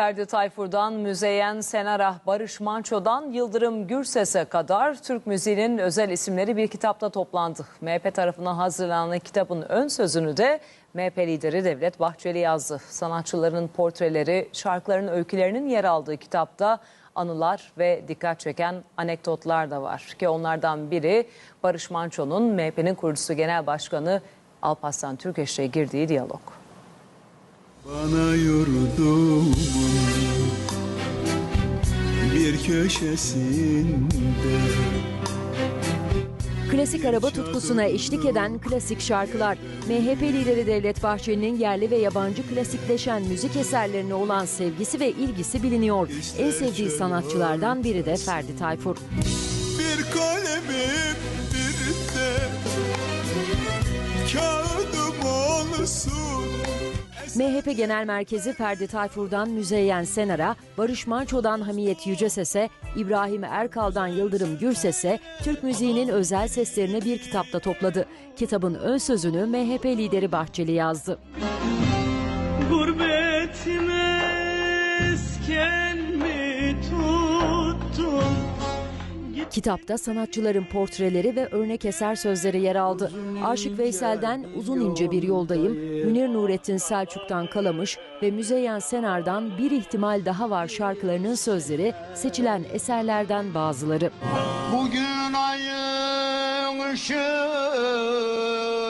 Ferdi Tayfur'dan Müzeyyen Senarah, Barış Manço'dan Yıldırım Gürses'e kadar Türk müziğinin özel isimleri bir kitapta toplandı. MHP tarafından hazırlanan kitabın ön sözünü de MHP lideri Devlet Bahçeli yazdı. Sanatçıların portreleri, şarkıların öykülerinin yer aldığı kitapta anılar ve dikkat çeken anekdotlar da var. Ki onlardan biri Barış Manço'nun MHP'nin kurucusu genel başkanı Alparslan Türkeş'le girdiği diyalog. Bana yurdumun bir köşesinde Klasik araba tutkusuna eşlik eden klasik şarkılar. MHP lideri Devlet Bahçeli'nin yerli ve yabancı klasikleşen müzik eserlerine olan sevgisi ve ilgisi biliniyor. En sevdiği sanatçılardan biri de Ferdi Tayfur. bir kalemim bir de kağıdım olsun MHP Genel Merkezi Ferdi Tayfur'dan Müzeyyen Senar'a, Barış Manço'dan Hamiyet Yüceses'e, İbrahim Erkal'dan Yıldırım Gürses'e Türk müziğinin özel seslerini bir kitapta topladı. Kitabın ön sözünü MHP lideri Bahçeli yazdı. Gurbet mesken mi tuttum Kitapta sanatçıların portreleri ve örnek eser sözleri yer aldı. Aşık Veysel'den Uzun ince bir yoldayım, Münir Nurettin Selçuk'tan Kalamış ve Müzeyyen Senar'dan Bir ihtimal daha var şarkılarının sözleri seçilen eserlerden bazıları. Bugün ayın ışığı